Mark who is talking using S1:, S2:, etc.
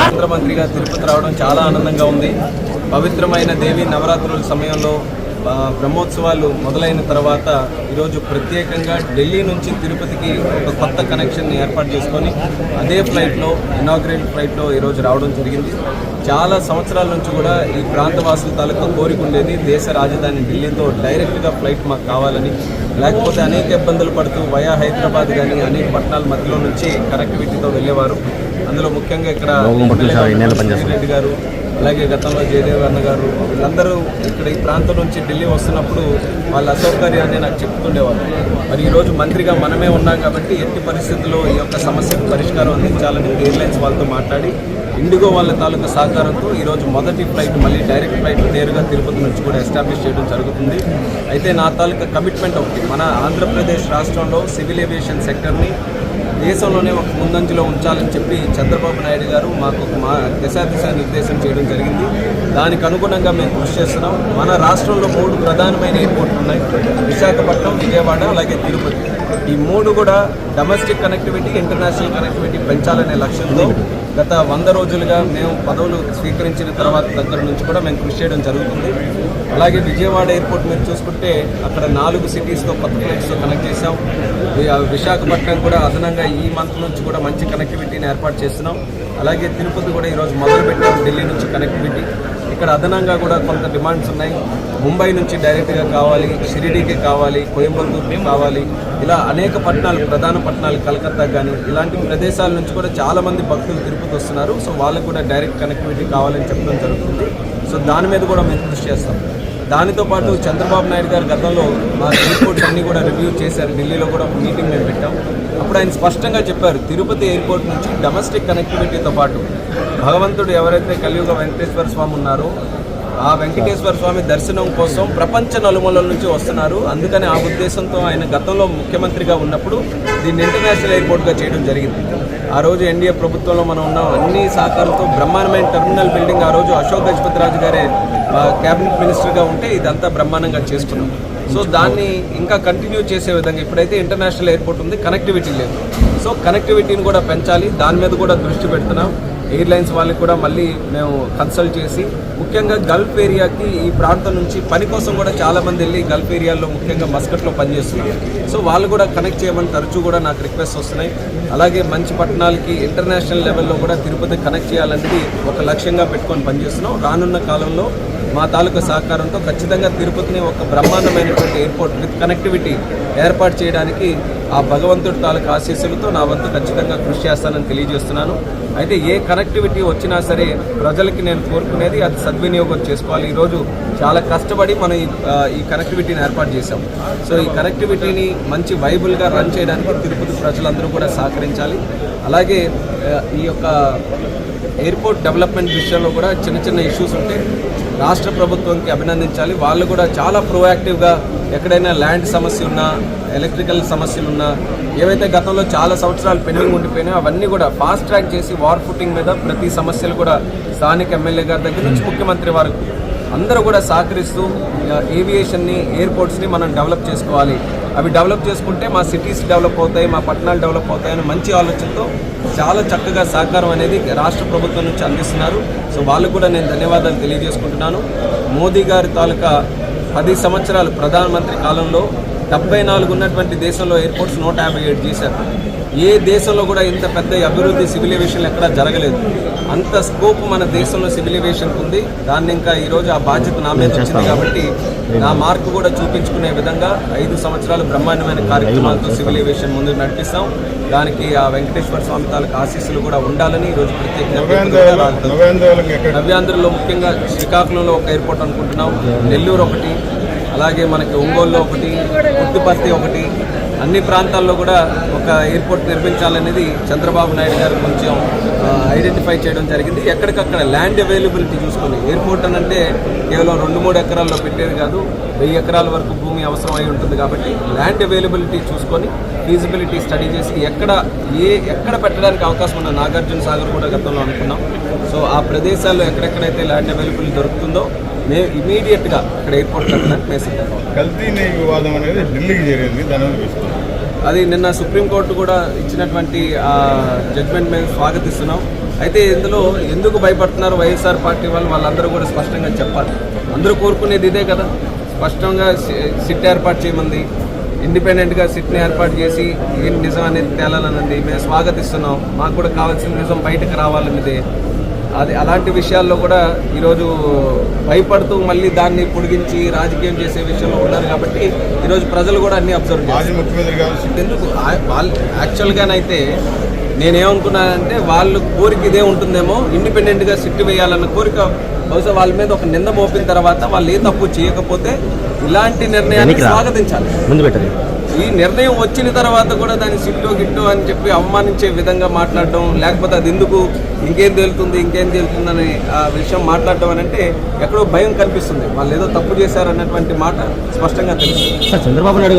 S1: కేంద్ర మంత్రిగా తిరుపతి రావడం చాలా ఆనందంగా ఉంది. పవిత్రమైన దేవి నవరాత్రుల సమయంలో బ్రహ్మోత్సవాలు మొదలైన తర్వాత ఈరోజు ప్రత్యేకంగా ఢిల్లీ నుంచి తిరుపతికి ఒక కొత్త కనెక్షన్ ఏర్పాటు చేసుకొని అదే ఫ్లైట్లో ఇనాగ్రేట్ ఫ్లైట్లో ఈరోజు రావడం జరిగింది. చాలా సంవత్సరాల నుంచి కూడా ఈ ప్రాంతవాసుల తాలూకా కోరిక ఉండేది దేశ రాజధాని ఢిల్లీతో డైరెక్ట్గా ఫ్లైట్ మాకు కావాలని. లేకపోతే అనేక ఇబ్బందులు పడుతూ వయా హైదరాబాద్ కానీ అనేక పట్టణాల మధ్యలో నుంచి కనెక్టివిటీతో వెళ్ళేవారు. అందులో ముఖ్యంగా ఇక్కడ రెడ్డి గారు అలాగే గతంలో జయదేవ్ అన్న గారు వీళ్ళందరూ ఇక్కడ ఈ ప్రాంతం నుంచి ఢిల్లీ వస్తున్నప్పుడు వాళ్ళ అసౌకర్యాన్ని నాకు చెప్తుండేవారు. మరి ఈరోజు మంత్రిగా మనమే ఉన్నాం కాబట్టి ఎట్టి పరిస్థితుల్లో ఈ యొక్క సమస్యకు పరిష్కారం అందించాలని ఎయిర్లైన్స్ వాళ్ళతో మాట్లాడి ఇండిగో వాళ్ళ తాలూకా సహకారంతో ఈరోజు మొదటి ఫ్లైట్ మళ్ళీ డైరెక్ట్ ఫ్లైట్ నేరుగా తిరుపతి నుంచి కూడా ఎస్టాబ్లిష్ చేయడం జరుగుతుంది. అయితే నా తాలూకా కమిట్మెంట్ ఒకటి మన ఆంధ్రప్రదేశ్ రాష్ట్రంలో సివిల్ ఏవియేషన్ సెక్టర్ని దేశంలోనే ఒక ముందంజలో ఉంచాలని చెప్పి చంద్రబాబు నాయుడు గారు మాకు ఒక మా దిశాదిశ నిర్దేశం చేయడం జరిగింది. దానికి అనుగుణంగా మేము కృషి చేస్తున్నాం. మన రాష్ట్రంలో మూడు ప్రధానమైన ఎయిర్పోర్ట్లు ఉన్నాయి విశాఖపట్నం విజయవాడ అలాగే తిరుపతి. ఈ మూడు కూడా డొమెస్టిక్ కనెక్టివిటీ ఇంటర్నేషనల్ కనెక్టివిటీ పెంచాలనే లక్ష్యంతో గత వంద రోజులుగా మేము పదవులు స్వీకరించిన తర్వాత దగ్గర నుంచి కూడా మేము కృషి చేయడం జరుగుతుంది. అలాగే విజయవాడ ఎయిర్పోర్ట్ మీరు చూసుకుంటే అక్కడ నాలుగు సిటీస్తో కొత్త ఫ్లైట్స్తో కనెక్ట్ చేసాం విశాఖపట్నం కూడా అదనంగా ఈ మంత్ నుంచి కూడా మంచి కనెక్టివిటీని ఏర్పాటు చేస్తున్నాం. అలాగే తిరుపతి కూడా ఈరోజు మొదలు పెట్టాం ఢిల్లీ నుంచి కనెక్టివిటీ ఇక్కడ అదనంగా కూడా కొంత డిమాండ్స్ ఉన్నాయి. ముంబై నుంచి డైరెక్ట్గా కావాలి షిరిడీకి కావాలి కోయంబత్తూరుకి కావాలి. ఇలా అనేక పట్టణాలు ప్రధాన పట్టణాలు కలకత్తా కానీ ఇలాంటి ప్రదేశాల నుంచి కూడా చాలా మంది భక్తులు తిరుపతి వస్తున్నారు. సో వాళ్ళకు కూడా డైరెక్ట్ కనెక్టివిటీ కావాలని చెప్పడం జరుగుతుంది. సో దాని మీద కూడా మేము కృషి చేస్తాం. దానితో పాటు చంద్రబాబు నాయుడు గారు గతంలో మా ఎయిర్పోర్ట్స్ అన్నీ కూడా రివ్యూ చేశారు. ఢిల్లీలో కూడా మీటింగ్ మేము పెట్టాం. అప్పుడు ఆయన స్పష్టంగా చెప్పారు తిరుపతి ఎయిర్పోర్ట్ నుంచి డొమెస్టిక్ కనెక్టివిటీతో పాటు భగవంతుడు ఎవరైతే కలియుగ వెంకటేశ్వర స్వామి ఉన్నారో ఆ వెంకటేశ్వర స్వామి దర్శనం కోసం ప్రపంచ నలుమూలల నుంచి వస్తున్నారు. అందుకని ఆ ఉద్దేశంతో ఆయన గతంలో ముఖ్యమంత్రిగా ఉన్నప్పుడు దీన్ని ఇంటర్నేషనల్ ఎయిర్పోర్ట్గా చేయడం జరిగింది. ఆ రోజు ఎన్డీఏ ప్రభుత్వంలో మనం ఉన్నాం. అన్ని సహకారంతో బ్రహ్మాండమైన టెర్మినల్ బిల్డింగ్ ఆ రోజు అశోక్ గజపతి రాజు గారే క్యాబినెట్ మినిస్టర్గా ఉంటే ఇదంతా బ్రహ్మాండంగా చేసుకున్నాం. సో దాన్ని ఇంకా కంటిన్యూ చేసే విధంగా ఇప్పుడైతే ఇంటర్నేషనల్ ఎయిర్పోర్ట్ ఉంది కనెక్టివిటీ లేదు. సో కనెక్టివిటీని కూడా పెంచాలి దాని మీద కూడా దృష్టి పెడుతున్నాం. ఎయిర్లైన్స్ వాళ్ళకి కూడా మళ్ళీ మేము కన్సల్ట్ చేసి ముఖ్యంగా గల్ఫ్ ఏరియాకి ఈ ప్రాంతం నుంచి పని కోసం కూడా చాలామంది వెళ్ళి గల్ఫ్ ఏరియాలో ముఖ్యంగా మస్కట్లో పనిచేస్తున్నారు. సో వాళ్ళు కూడా కనెక్ట్ చేయమని తరచూ కూడా నాకు రిక్వెస్ట్ వస్తున్నాయి. అలాగే మంచి పట్టణాలకి ఇంటర్నేషనల్ లెవెల్లో కూడా తిరుపతి కనెక్ట్ చేయాలనేది ఒక లక్ష్యంగా పెట్టుకొని పనిచేస్తున్నాం. రానున్న కాలంలో మా తాలూకా సహకారంతో ఖచ్చితంగా తిరుపతిని ఒక బ్రహ్మాండమైనటువంటి ఎయిర్పోర్ట్ విత్ కనెక్టివిటీ ఏర్పాటు చేయడానికి ఆ భగవంతుడి తాలూకా ఆశీస్సులతో నా వంతు ఖచ్చితంగా కృషి చేస్తానని తెలియజేస్తున్నాను. అయితే ఏ కనెక్టివిటీ వచ్చినా సరే ప్రజలకి నేను కోరుకునేది అది సద్వినియోగం చేసుకోవాలి. ఈరోజు చాలా కష్టపడి మనం ఈ కనెక్టివిటీని ఏర్పాటు చేశాం. సో ఈ కనెక్టివిటీని మంచి వైబుల్గా రన్ చేయడానికి తిరుపతి ప్రజలందరూ కూడా సహకరించాలి. అలాగే ఈ యొక్క ఎయిర్పోర్ట్ డెవలప్మెంట్ విషయంలో కూడా చిన్న చిన్న ఇష్యూస్ ఉంటే రాష్ట్ర ప్రభుత్వంకి అభినందించాలి. వాళ్ళు కూడా చాలా ప్రోయాక్టివ్గా ఎక్కడైనా ల్యాండ్ సమస్య ఉన్నా ఎలక్ట్రికల్ సమస్యలు ఉన్నా ఏవైతే గతంలో చాలా సంవత్సరాలు పెండింగ్ ఉండిపోయినాయో అవన్నీ కూడా ఫాస్ట్ ట్రాక్ చేసి వార్ ఫుటింగ్ మీద ప్రతి సమస్యలు కూడా స్థానిక ఎమ్మెల్యే గారి దగ్గర నుంచి ముఖ్యమంత్రి వరకు అందరూ కూడా సహకరిస్తూ ఏవియేషన్ని ఎయిర్పోర్ట్స్ని మనం డెవలప్ చేసుకోవాలి. అవి డెవలప్ చేసుకుంటే మా సిటీస్ డెవలప్ అవుతాయి మా పట్టణాలు డెవలప్ అవుతాయని మంచి ఆలోచనతో చాలా చక్కగా సహకారం అనేది రాష్ట్ర ప్రభుత్వం నుంచి అందిస్తున్నారు. సో వాళ్ళకు కూడా నేను ధన్యవాదాలు తెలియజేసుకుంటున్నాను. మోదీ గారి తాలూకా పది సంవత్సరాలు ప్రధానమంత్రి కాలంలో డెబ్బై నాలుగు ఉన్నటువంటి దేశంలో ఎయిర్పోర్ట్స్ నూట యాభై ఏడు చేశారు. ఏ దేశంలో కూడా ఇంత పెద్ద అభివృద్ధి సివిల్ ఏవియేషన్ ఎక్కడా జరగలేదు. అంత స్కోప్ మన దేశంలో సివిల్ ఏవియేషన్ ఉంది దాన్ని ఇంకా ఈరోజు ఆ బాధ్యత నా మీద వచ్చింది కాబట్టి నా మార్కు కూడా చూపించుకునే విధంగా ఐదు సంవత్సరాలు బ్రహ్మాండమైన కార్యక్రమాలతో సివిల్ ఏవియేషన్ ముందుకు నడిపిస్తాం. దానికి ఆ వెంకటేశ్వర స్వామి తాలూకు ఆశీస్సులు కూడా ఉండాలని ఈరోజు ప్రత్యేకంగా నవ్యాంధ్రలో ముఖ్యంగా శ్రీకాకుళంలో ఒక ఎయిర్పోర్ట్ అనుకుంటున్నాం. నెల్లూరు ఒకటి అలాగే మనకి ఒంగోలులో ఒకటి పుట్టుపర్తి ఒకటి అన్ని ప్రాంతాల్లో కూడా ఒక ఎయిర్పోర్ట్ నిర్మించాలనేది చంద్రబాబు నాయుడు గారు కొంచెం ఐడెంటిఫై చేయడం జరిగింది. ఎక్కడికక్కడ ల్యాండ్ అవైలబిలిటీ చూసుకొని ఎయిర్పోర్ట్ అని అంటే కేవలం రెండు మూడు ఎకరాల్లో పెట్టేది కాదు వెయ్యి ఎకరాల వరకు భూమి అవసరం అయి ఉంటుంది కాబట్టి ల్యాండ్ అవైలబిలిటీ చూసుకొని ఫీజిబిలిటీ స్టడీ చేసి ఎక్కడ ఏ ఎక్కడ పెట్టడానికి అవకాశం ఉన్న నాగార్జున సాగర్ కూడా గతంలో అనుకున్నాం. సో ఆ ప్రదేశాల్లో ఎక్కడెక్కడైతే ల్యాండ్ అవైలబిలిటీ దొరుకుతుందో మేము ఇమీడియట్గా అక్కడ ఎయిర్పోర్ట్ కట్టడానికి మేము సిద్ధంగా.
S2: కల్తీ వివాదం అనేది ఢిల్లీకి చేరింది దాని
S1: అది నిన్న సుప్రీంకోర్టు కూడా ఇచ్చినటువంటి ఆ జడ్జ్మెంట్ మేము స్వాగతిస్తున్నాం. అయితే ఇందులో ఎందుకు భయపడుతున్నారు వైఎస్ఆర్ పార్టీ వాళ్ళు? వాళ్ళందరూ కూడా స్పష్టంగా చెప్పాలి. అందరూ కోరుకునేది ఇదే కదా. స్పష్టంగా సిట్ ఏర్పాటు చేయమంది. ఇండిపెండెంట్గా సిట్ని ఏర్పాటు చేసి ఏం నిజం అనేది తేలాలనండి మేము స్వాగతిస్తున్నాం. మాకు కూడా కావాల్సిన నిజం బయటకు రావాలన్నదే అది అలాంటి విషయాల్లో కూడా ఈరోజు భయపడుతూ మళ్ళీ దాన్ని పొడిగించి రాజకీయం చేసే విషయంలో ఉన్నారు కాబట్టి ఈరోజు ప్రజలు కూడా అన్ని అబ్జర్వ్ చేస్తారు.
S2: మాజీ ముఖ్యమంత్రి గారు
S1: ఎందుకు? వాళ్ళు యాక్చువల్గానైతే నేనేమనుకున్నానంటే వాళ్ళు కోరిక ఇదే ఉంటుందేమో ఇండిపెండెంట్గా సిట్టు వేయాలన్న కోరిక బహుశా వాళ్ళ మీద ఒక నింద మోపిన తర్వాత వాళ్ళు ఏ తప్పు చేయకపోతే ఇలాంటి నిర్ణయాన్ని స్వాగతించాలి.
S3: ముందు పెట్టండి.
S1: ఈ నిర్ణయం వచ్చిన తర్వాత కూడా దాన్ని సిట్టు గిట్టు అని చెప్పి అవమానించే విధంగా మాట్లాడడం లేకపోతే అది ఎందుకు ఇంకేం తేలుతుంది ఇంకేం తేలుతుందని ఆ విషయం మాట్లాడడం అని అంటే ఎక్కడో భయం కనిపిస్తుంది. వాళ్ళు ఏదో తప్పు చేశారన్నటువంటి మాట స్పష్టంగా తెలుస్తుంది.
S3: చంద్రబాబు నాయుడు